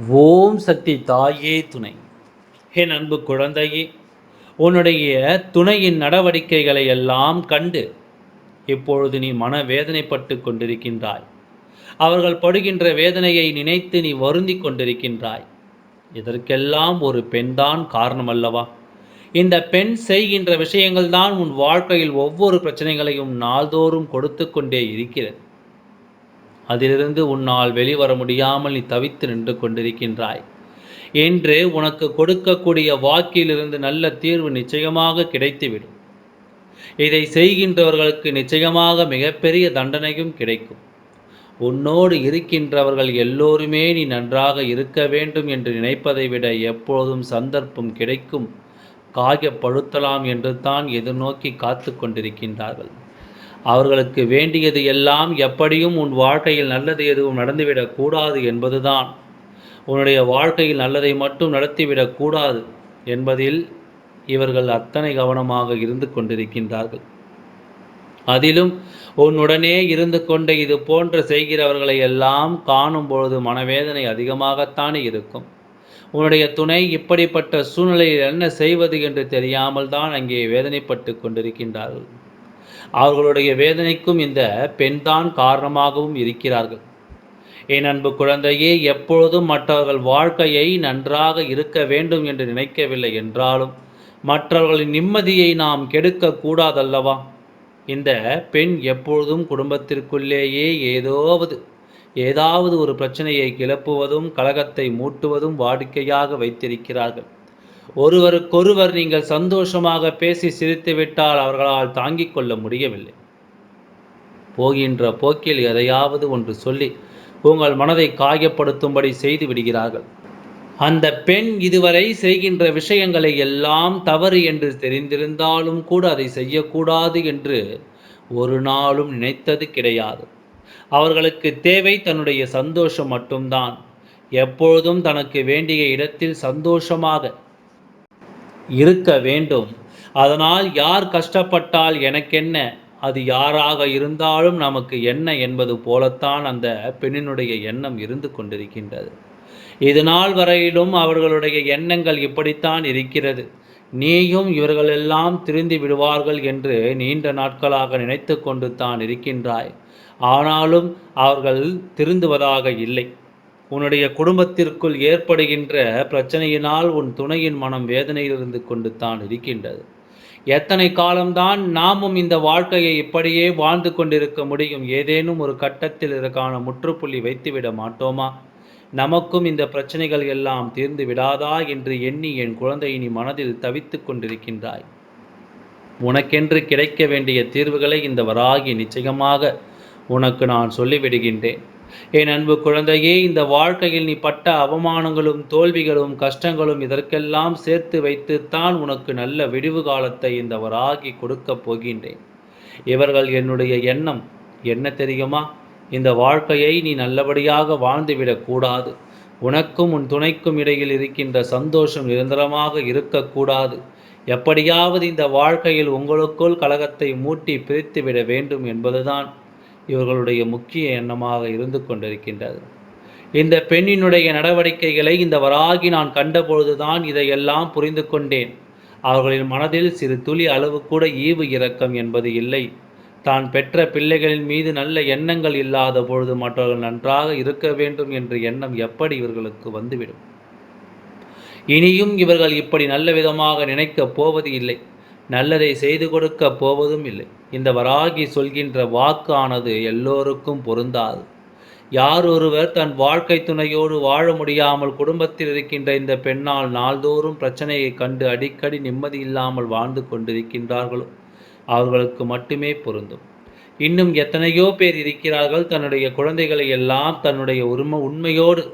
ஓம் சக்தி தாயே துணை. என் அன்பு குழந்தையே உன்னுடைய துணையின் நடவடிக்கைகளை எல்லாம் கண்டு இப்பொழுது நீ மன வேதனைப்பட்டு கொண்டிருக்கின்றாய். அவர்கள் படுகின்ற வேதனையை நினைத்து நீ வருந்தி கொண்டிருக்கின்றாய். இதற்கெல்லாம் ஒரு பெண்தான் காரணம் அல்லவா இந்த பெண் செய்கின்ற விஷயங்கள் தான் உன் வாழ்க்கையில் ஒவ்வொரு பிரச்சனைகளையும் நாள்தோறும் கொடுத்து கொண்டே இருக்கிறது. அதிலிருந்து உன்னால் வெளிவர முடியாமல் நீ தவித்து நின்று கொண்டிருக்கின்றாய். என்று உனக்கு கொடுக்கக்கூடிய வாக்கிலிருந்து நல்ல தீர்வு நிச்சயமாக கிடைத்துவிடும். இதை செய்கின்றவர்களுக்கு நிச்சயமாக மிகப்பெரிய தண்டனையும் கிடைக்கும். உன்னோடு இருக்கின்றவர்கள் எல்லோருமே நீ நன்றாக இருக்க வேண்டும் என்று நினைப்பதை விட எப்பொழுதும் சந்தர்ப்பம் கிடைக்கும். காயப்படுத்தலாம் என்று தான் எதிர்நோக்கி காத்து கொண்டிருக்கின்றார்கள். அவர்களுக்கு வேண்டியது எல்லாம் எப்படியும் உன் வாழ்க்கையில் நல்லது எதுவும் நடந்துவிடக்கூடாது என்பதுதான். உன்னுடைய வாழ்க்கையில் நல்லதை மட்டும் நடத்திவிடக்கூடாது என்பதில் இவர்கள் அத்தனை கவனமாக இருந்து கொண்டிருக்கின்றார்கள். அதிலும் உன்னுடனே இருந்து கொண்டு இது போன்ற செய்கிறவர்களை எல்லாம் காணும் பொழுது மனவேதனை அதிகமாகத்தானே இருக்கும். உன்னுடைய துணை இப்படிப்பட்ட சூழ்நிலையில் என்ன செய்வது என்று தெரியாமல் தான் அங்கே வேதனைப்பட்டு கொண்டிருக்கின்றார்கள். அவர்களுடைய வேதனைக்கும் இந்த பெண்தான் காரணமாகவும் இருக்கிறார்கள். என் அன்பு குழந்தையே எப்பொழுதும் மற்றவர்கள் வாழ்க்கையை நன்றாக இருக்க வேண்டும் என்று நினைக்கவில்லை என்றாலும் மற்றவர்களின் நிம்மதியை நாம் கெடுக்க கூடாதல்லவா? இந்த பெண் எப்பொழுதும் குடும்பத்திற்குள்ளேயே ஏதோவது ஏதாவது ஒரு பிரச்சனையை கிளப்புவதும் கழகத்தை மூட்டுவதும் வாடிக்கையாக வைத்திருக்கிறார்கள். ஒருவருக்கொருவர் நீங்கள் சந்தோஷமாக பேசி சிரித்துவிட்டால் அவர்களால் தாங்கிக் கொள்ள முடியவில்லை. போகின்ற போக்கில் எதையாவது ஒன்று சொல்லி உங்கள் மனதை காயப்படுத்தும்படி செய்து விடுகிறார்கள். அந்த பெண் இதுவரை செய்கின்ற விஷயங்களை எல்லாம் தவறு என்று தெரிந்திருந்தாலும் கூட அதை செய்யக்கூடாது என்று ஒரு நாளும் நினைத்தது கிடையாது. அவர்களுக்கு தேவை தன்னுடைய சந்தோஷம் மட்டும்தான். எப்பொழுதும் தனக்கு வேண்டிய இடத்தில் சந்தோஷமாக இருக்க வேண்டும். அதனால் யார் கஷ்டப்பட்டால் எனக்கென்ன? அது யாராக இருந்தாலும் நமக்கு என்ன என்பது போலத்தான் அந்த பெண்ணினுடைய எண்ணம் இருந்து கொண்டிருக்கின்றது. இது நாள் வரையிலும் அவர்களுடைய எண்ணங்கள் இப்படித்தான் இருக்கிறது. நீயும் இவர்களெல்லாம் திருந்தி விடுவார்கள் என்று நீண்ட நாட்களாக நினைத்து கொண்டு தான் இருக்கின்றாய். ஆனாலும் அவர்கள் திருந்துவதாக இல்லை. உன்னுடைய குடும்பத்திற்குள் ஏற்படுகின்ற பிரச்சனையினால் உன் துணையின் மனம் வேதனையிலிருந்து கொண்டு தான் இருக்கின்றது. எத்தனை காலம்தான் நாமும் இந்த வாழ்க்கையை இப்படியே வாழ்ந்து கொண்டிருக்க முடியும்? ஏதேனும் ஒரு கட்டத்தில் இதற்கான முற்றுப்புள்ளி வைத்துவிட மாட்டோமா? நமக்கும் இந்த பிரச்சனைகள் எல்லாம் தீர்ந்து விடாதா என்று எண்ணி என் குழந்தை நீ மனதில் தவித்து கொண்டிருக்கின்றாய். உனக்கென்று கிடைக்க வேண்டிய தீர்வுகளை இந்த வராகி நிச்சயமாக உனக்கு நான் சொல்லிவிடுகின்றேன். என் அன்பு குழந்தையே இந்த வாழ்க்கையில் நீ பட்ட அவமானங்களும் தோல்விகளும் கஷ்டங்களும் இதற்கெல்லாம் சேர்த்து வைத்துத்தான் உனக்கு நல்ல விடிவு காலத்தை இந்த வராகி கொடுக்கப் போகின்றேன். இவர்கள் என்னுடைய எண்ணம். என்ன தெரியுமா? இந்த வாழ்க்கையை நீ நல்லபடியாக வாழ்ந்துவிடக்கூடாது உனக்கும் உன் துணைக்கும் இடையில் இருக்கின்ற சந்தோஷம் நிரந்தரமாக இருக்கக்கூடாது எப்படியாவது இந்த வாழ்க்கையில் உங்களுக்குள் கழகத்தை மூட்டி பிரித்துவிட வேண்டும் என்பதுதான் இவர்களுடைய முக்கிய எண்ணமாக இருந்து கொண்டிருக்கின்றது. இந்த பெண்ணினுடைய நடவடிக்கைகளை இந்த வராகி நான் கண்டபொழுதுதான் இதையெல்லாம் புரிந்து கொண்டேன். அவர்களின் மனதில் சிறு துளி அளவு கூட ஈவு இரக்கம் என்பது இல்லை. தான் பெற்ற பிள்ளைகளின் மீது நல்ல எண்ணங்கள் இல்லாத பொழுது மற்றவர்கள் நன்றாக இருக்க வேண்டும் என்ற எண்ணம் எப்படி இவர்களுக்கு வந்துவிடும்? இனியும் இவர்கள் இப்படி நல்ல விதமாக நினைக்கப் போவது இல்லை. நல்லதை செய்து கொடுக்க போவதும் இல்லை. இந்த வராகி சொல்கின்ற வாக்கானது எல்லோருக்கும் பொருந்தாது. யார் ஒருவர் தன் வாழ்க்கை துணையோடு வாழ முடியாமல் குடும்பத்தில் இருக்கின்ற இந்த பெண்ணால் நாள்தோறும் பிரச்சனையை கண்டு அடிக்கடி நிம்மதி இல்லாமல் வாழ்ந்து கொண்டிருக்கின்றார்களோ அவர்களுக்கு மட்டுமே பொருந்தும். இன்னும் எத்தனையோ பேர் இருக்கிறார்கள் தன்னுடைய குழந்தைகளை எல்லாம் தன்னுடைய உரிமை உண்மையோடு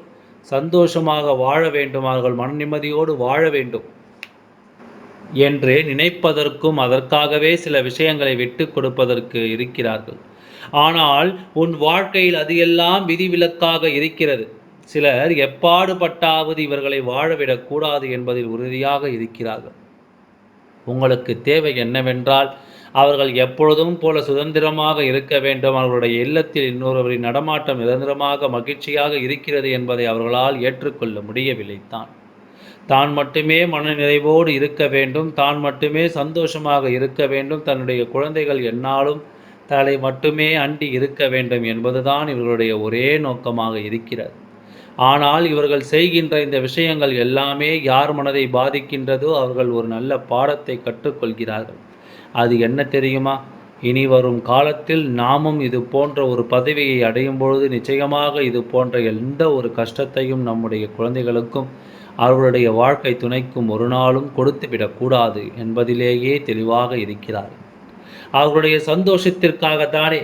சந்தோஷமாக வாழ வேண்டும். அவர்கள் மன நிம்மதியோடு வாழ வேண்டும். என்று நினைப்பதற்கும் அதற்காகவே சில விஷயங்களை விட்டு கொடுப்பதற்கு இருக்கிறார்கள். ஆனால் உன் வாழ்க்கையில் அது எல்லாம் விதிவிலக்காக இருக்கிறது. சிலர் எப்பாடுபட்டாவது இவர்களை வாழவிடக்கூடாது என்பதில் உறுதியாக இருக்கிறார்கள். உங்களுக்கு தேவை என்னவென்றால் அவர்கள் எப்பொழுதும் போல சுதந்திரமாக இருக்க வேண்டும். அவர்களுடைய இல்லத்தில் இன்னொருவரின் நடமாட்டம் நிரந்தரமாக மகிழ்ச்சியாக இருக்கிறது என்பதை அவர்களால் ஏற்றுக்கொள்ள முடியவில்லை தான். தான் மட்டுமே மன நிறைவோடு இருக்க வேண்டும் தான் மட்டுமே சந்தோஷமாக இருக்க வேண்டும். தன்னுடைய குழந்தைகள் என்னாலும் தலை மட்டுமே அண்டி இருக்க வேண்டும் என்பதுதான் இவர்களுடைய ஒரே நோக்கமாக இருக்கிறது. ஆனால் இவர்கள் செய்கின்ற இந்த விஷயங்கள் எல்லாமே யார் மனதை பாதிக்கின்றதோ அவர்கள் ஒரு நல்ல பாடத்தை கற்றுக்கொள்கிறார்கள். அது என்ன தெரியுமா? இனி வரும் காலத்தில் நாமும் இது போன்ற ஒரு பதவியை அடையும் பொழுது நிச்சயமாக இது போன்ற எந்த ஒரு கஷ்டத்தையும் நம்முடைய குழந்தைகளுக்கும் அவர்களுடைய வாழ்க்கை துணைக்கும் ஒரு நாளும் கொடுத்துவிடக்கூடாது என்பதிலேயே தெளிவாக இருக்கிறார். அவர்களுடைய சந்தோஷத்திற்காகத்தானே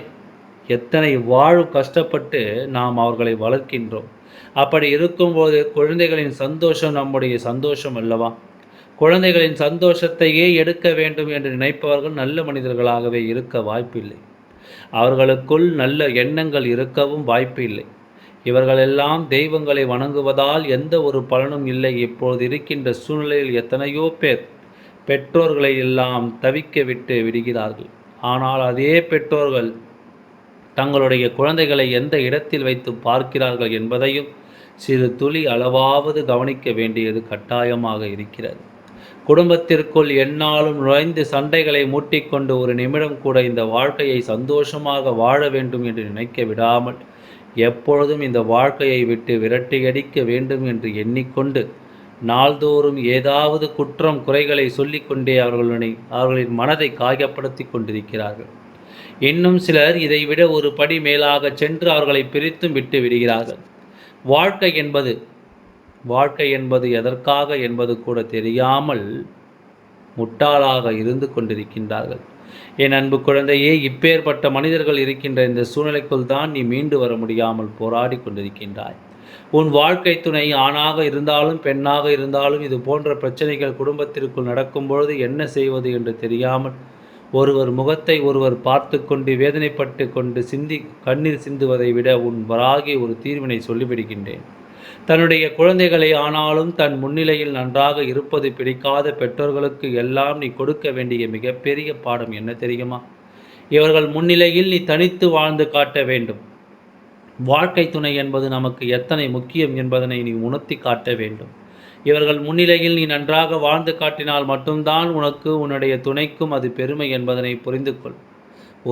எத்தனை வாழும் கஷ்டப்பட்டு நாம் அவர்களை வளர்க்கின்றோம். அப்படி இருக்கும்போது குழந்தைகளின் சந்தோஷம் நம்முடைய சந்தோஷம் அல்லவா? குழந்தைகளின் சந்தோஷத்தையே எடுக்க வேண்டும் என்று நினைப்பவர்கள் நல்ல மனிதர்களாகவே இருக்க வாய்ப்பில்லை. அவர்களுக்குள் நல்ல எண்ணங்கள் இருக்கவும் வாய்ப்பு இல்லை இவர்களெல்லாம் தெய்வங்களை வணங்குவதால் எந்த ஒரு பலனும் இல்லை. இப்பொழுது இருக்கின்ற சூழ்நிலையில் எத்தனையோ பேர் பெற்றோர்களை எல்லாம் தவிக்க விட்டு விடுகிறார்கள். ஆனால் அதே பெற்றோர்கள் தங்களுடைய குழந்தைகளை எந்த இடத்தில் வைத்து பார்க்கிறார்கள் என்பதையும் சிறு துளி அளவாவது கவனிக்க வேண்டியது கட்டாயமாக இருக்கிறது. குடும்பத்திற்குள் எந்நாளும் நுழைந்து சண்டைகளை மூட்டிக்கொண்டு ஒரு நிமிடம் கூட இந்த வாழ்க்கையை சந்தோஷமாக வாழ வேண்டும் என்று நினைக்க விடாமல் எப்பொழுதும் இந்த வாழ்க்கையை விட்டு விரட்டியடிக்க வேண்டும் என்று எண்ணிக்கொண்டு நாள்தோறும் ஏதாவது குற்றம் குறைகளை சொல்லிக்கொண்டே அவர்களுடைய அவர்களின் மனதை காயப்படுத்தி கொண்டிருக்கிறார்கள். இன்னும் சிலர் இதைவிட ஒரு படி மேலாக சென்று அவர்களை பிரித்தும் விட்டு விடுகிறார்கள். வாழ்க்கை என்பது வாழ்க்கை என்பது எதற்காக என்பது கூட தெரியாமல் முட்டாளாக இருந்து கொண்டிருக்கின்றார்கள். என் அன்பு குழந்தையே இப்பேற்பட்ட மனிதர்கள் இருக்கின்ற இந்த சூழ்நிலைக்குள் தான் நீ மீண்டு வர முடியாமல் போராடி கொண்டிருக்கின்றாய். உன் வாழ்க்கை துணை ஆணாக இருந்தாலும் பெண்ணாக இருந்தாலும் இது போன்ற பிரச்சனைகள் குடும்பத்திற்குள் நடக்கும் பொழுது என்ன செய்வது என்று தெரியாமல் ஒருவர் முகத்தை ஒருவர் பார்த்து கொண்டு வேதனைப்பட்டு கொண்டு சிந்தி கண்ணீர் சிந்துவதை விட உன் வராகி ஒரு தீர்வினை சொல்லிவிடுகின்றேன். தன்னுடைய குழந்தைகளை ஆனாலும் தன் முன்னிலையில் நன்றாக இருப்பது பிடிக்காத பெற்றோர்களுக்கு எல்லாம் நீ கொடுக்க வேண்டிய மிகப்பெரிய பாடம் என்ன தெரியுமா? இவர்கள் முன்னிலையில் நீ தனித்து வாழ்ந்து காட்ட வேண்டும். வாழ்க்கை துணை என்பது நமக்கு எத்தனை முக்கியம் என்பதனை நீ உணர்த்தி காட்ட வேண்டும். இவர்கள் முன்னிலையில் நீ நன்றாக வாழ்ந்து காட்டினால் மட்டும்தான் உனக்கு உன்னுடைய துணைக்கும் அது பெருமை என்பதனை புரிந்து கொள்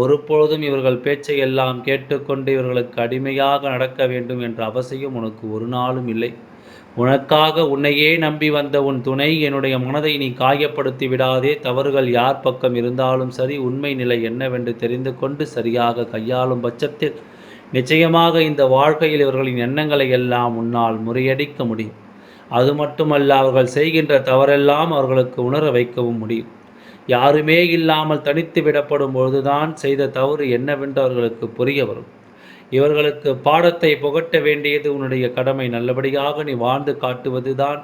ஒருபொழுதும் இவர்கள் பேச்சை எல்லாம் கேட்டுக்கொண்டு இவர்களுக்கு அடிமையாக நடக்க வேண்டும் என்ற அவசியம் உனக்கு ஒரு நாளும் இல்லை. உனக்காக உன்னையே நம்பி வந்த உன் துணை என்னுடைய மனதை நீ காயப்படுத்தி விடாதே. தவறுகள் யார் பக்கம் இருந்தாலும் சரி உண்மை நிலை என்னவென்று தெரிந்து கொண்டு சரியாக கையாளும் பட்சத்தில் நிச்சயமாக இந்த வாழ்க்கையில் இவர்களின் எண்ணங்களை எல்லாம் உன்னால் முறியடிக்க முடியும். அது மட்டுமல்ல அவர்கள் செய்கின்ற தவறெல்லாம் அவர்களுக்கு உணர வைக்கவும் முடியும். யாருமே இல்லாமல் தனித்து விடப்படும் பொழுதுதான் செய்த தவறு என்னவென்று அவர்களுக்கு புரிய வரும். இவர்களுக்கு பாடத்தை புகட்ட வேண்டியது உன்னுடைய கடமை. நல்லபடியாக நீ வாழ்ந்து காட்டுவதுதான்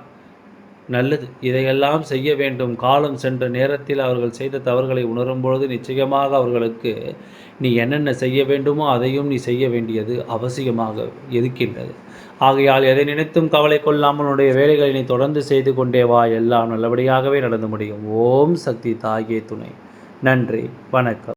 நல்லது. இதையெல்லாம் செய்ய வேண்டும். காலம் சென்ற நேரத்தில் அவர்கள் செய்த தவறுகளை உணரும்பொழுது நிச்சயமாக அவர்களுக்கு நீ என்னென்ன செய்ய வேண்டுமோ அதையும் நீ செய்ய வேண்டியது அவசியமாக இருக்கின்றது. ஆகையால் எதை நினைத்தும் கவலை கொள்ளாமல் உன்னுடைய வேலைகளை நீ தொடர்ந்து செய்து கொண்டே வா. எல்லாம் நல்லபடியாகவே நடந்து முடியும். ஓம் சக்தி தாயே துணை. நன்றி. வணக்கம்.